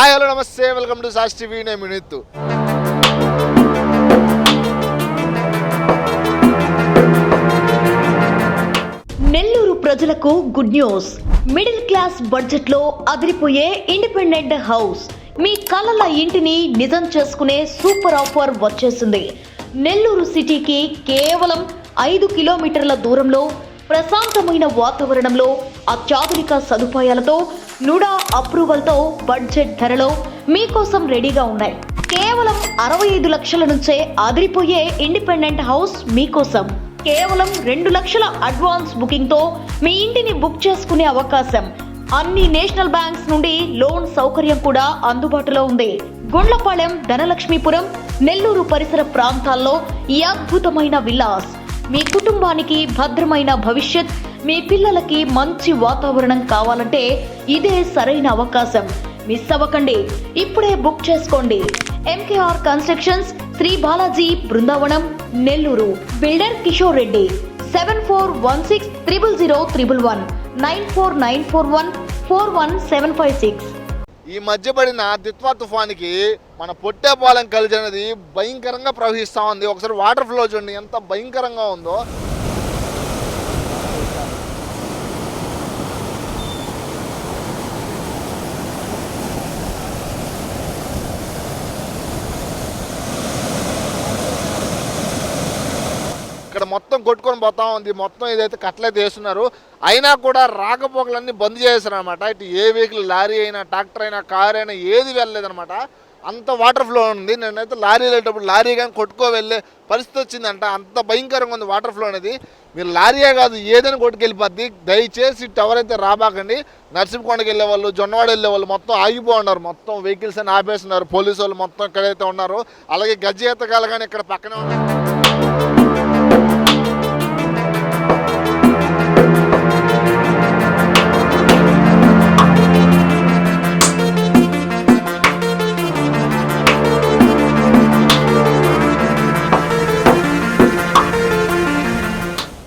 Hi hello నమస్తే. Welcome to sauce TV నేను వినీత్. నెల్లూరు ప్రజలకు గుడ్ న్యూస్ మిడిల్ క్లాస్ బడ్జెట్లో అదిరిపోయే ఇండిపెండెంట్ హౌస్ మీ కలల ఇంటిని నిజం చేసుకునే సూపర్ ఆఫర్ వచ్చేసింది. నెల్లూరు సిటీకి కేవలం ఐదు కిలోమీటర్ల దూరంలో ప్రశాంతమైన వాతావరణంలో అత్యాధునిక సదుపాయాలతో నుడా అప్రూవల్తో బడ్జెట్ ధరలో మీకోసం రెడీగా ఉన్నాయి. కేవలం అరవై ఐదు లక్షల నుంచే అదిరిపోయే ఇండిపెండెంట్ హౌస్ మీకోసం. కేవలం రెండు లక్షల అడ్వాన్స్ బుకింగ్తో మీ ఇంటిని బుక్ చేసుకునే అవకాశం. అన్ని నేషనల్ బ్యాంక్స్ నుండి లోన్ సౌకర్యం కూడా అందుబాటులో ఉంది. గుండ్లపాలెం ధనలక్ష్మీపురం నెల్లూరు పరిసర ప్రాంతాల్లో ఈ అద్భుతమైన విలాస్ మీ కుటుంబానికి భద్రమైన భవిష్యత్ మీ పిల్లలకి మంచి వాతావరణం కావాలంటే ఇదే సరైన అవకాశం. మిస్ అవ్వకండి. ఇప్పుడే బుక్ చేసుకోండి. MKR constructions Sri Balaji Brindavanam Nellore. Builder Kishore Reddy. Seven four one six triple zero triple one. Nine four nine four one four one seven five six. ఈ మధ్య పడిన దిత్వా తుఫానికి మన పొట్టేపాలెం కలిసి అనేది భయంకరంగా ప్రవహిస్తూ ఉంది. ఒకసారి వాటర్ ఫ్లో చూడండి ఎంత భయంకరంగా ఉందో. మొత్తం కొట్టుకొని పోతా ఉంది. మొత్తం ఏదైతే కట్లయితే వేస్తున్నారు అయినా కూడా రాకపోకలన్నీ బంద్ చేశారు అనమాట ఇటు ఏ వెహికల్ లారీ అయినా ట్రాక్టర్ అయినా కార్ అయినా ఏది వెళ్ళలేదన్నమాట. అంత వాటర్ ఫ్లో ఉంది. నేనైతే లారీ వెళ్ళేటప్పుడు లారీ కానీ కొట్టుకో వెళ్ళే పరిస్థితి వచ్చిందంట. అంత భయంకరంగా ఉంది వాటర్ ఫ్లో అనేది. మీరు లారీయే కాదు ఏదైనా కొట్టుకెళ్ళిపోద్ది. దయచేసి టవర్ అయితే రాబాకండి నర్సింహకొండకి వెళ్ళే వాళ్ళు జొన్నవాడ వెళ్ళే వాళ్ళు మొత్తం ఆగిపో ఉన్నారు. మొత్తం వెహికల్స్ అని ఆపేస్తున్నారు. పోలీసు వాళ్ళు మొత్తం ఎక్కడైతే ఉన్నారు. అలాగే గజ్జి ఎత్తకాలు కానీ ఇక్కడ పక్కనే ఉన్నారు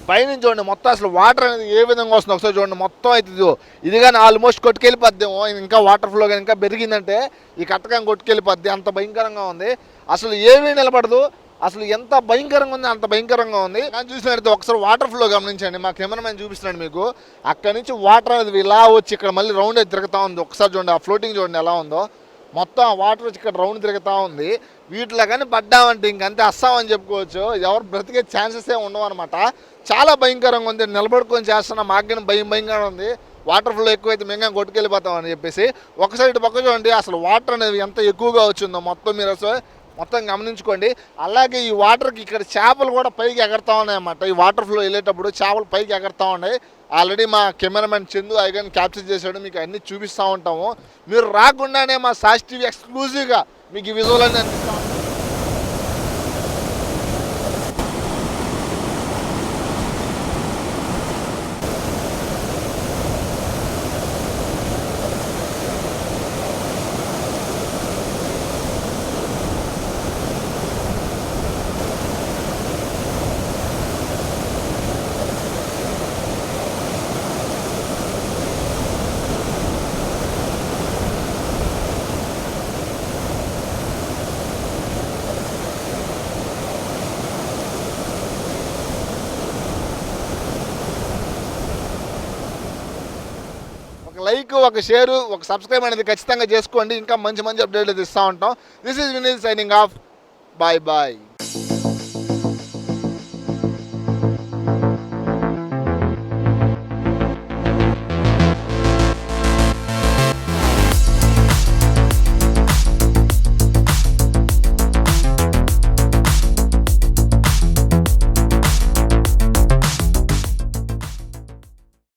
పైనుంచి చూడండి మొత్తం అసలు వాటర్ అనేది ఏ విధంగా వస్తుందో ఒకసారి చూడండి మొత్తం అవుతుంది ఇది కానీ ఆల్మోస్ట్ కొట్టుకెళ్ళిపోద్దేమో ఇంకా వాటర్ ఫ్లో కానీ ఇంకా పెరిగిందంటే ఈ కట్టకం కొట్టుకెళ్ళిపోద్ది. అంత భయంకరంగా ఉంది. అసలు ఏమీ నిలబడదు. అసలు ఎంత భయంకరంగా ఉంది అంత భయంకరంగా ఉంది. కానీ చూసినట్లయితే ఒకసారి వాటర్ ఫ్లో గమనించండి. మా కెమెరామెన్ చూపిస్తున్నాడు మీకు. అక్కడ నుంచి వాటర్ అనేది ఇలా వచ్చి ఇక్కడ మళ్ళీ రౌండ్ అయితే తిరుగుతూ ఉంది. ఒకసారి చూడండి ఆ ఫ్లోటింగ్ చూడండి ఎలా ఉందో. మొత్తం వాటర్ వచ్చి ఇక్కడ రౌండ్ తిరుగుతూ ఉంది. వీటిలో కానీ పడ్డామంటే ఇంకంతే అస్సామని చెప్పుకోవచ్చు. ఎవరు బ్రతికే ఛాన్సెస్ ఏ ఉండవు అనమాట చాలా భయంకరంగా ఉంది. నిలబడుకొని చేస్తున్న మాకు భయం భయంగా ఉంది. వాటర్ ఫ్లో ఎక్కువైతే మేము కొట్టుకెళ్ళిపోతామని చెప్పేసి ఒకసారి ఇటు పక్క చూడండి. అసలు వాటర్ అనేది ఎంత ఎక్కువగా వచ్చిందో మొత్తం మీరు అసలు మొత్తం గమనించుకోండి. అలాగే ఈ వాటర్కి ఇక్కడ చేపలు కూడా పైకి ఎగరుతూ ఉన్నాయన్నమాట ఈ వాటర్ ఫ్లో వెళ్ళేటప్పుడు చేపలు పైకి ఎగరుతూ ఉన్నాయి. ఆల్రెడీ మా కెమెరామెన్ చందు ఐగన్ క్యాప్చర్ చేశాడు మీకు అన్నీ చూపిస్తూ ఉంటాము. మీరు రాకుండానే మా సాక్షి టీవీ ఎక్స్క్లూజివ్గా మీకు ఈ విజువల్ అన్ని లైక్ ఒక షేర్ ఒక సబ్స్క్రైబ్ అనేది ఖచ్చితంగా చేసుకోండి. ఇంకా మంచి మంచి అప్డేట్లు ఇస్తూ ఉంటాం. This is Vineel signing off bye bye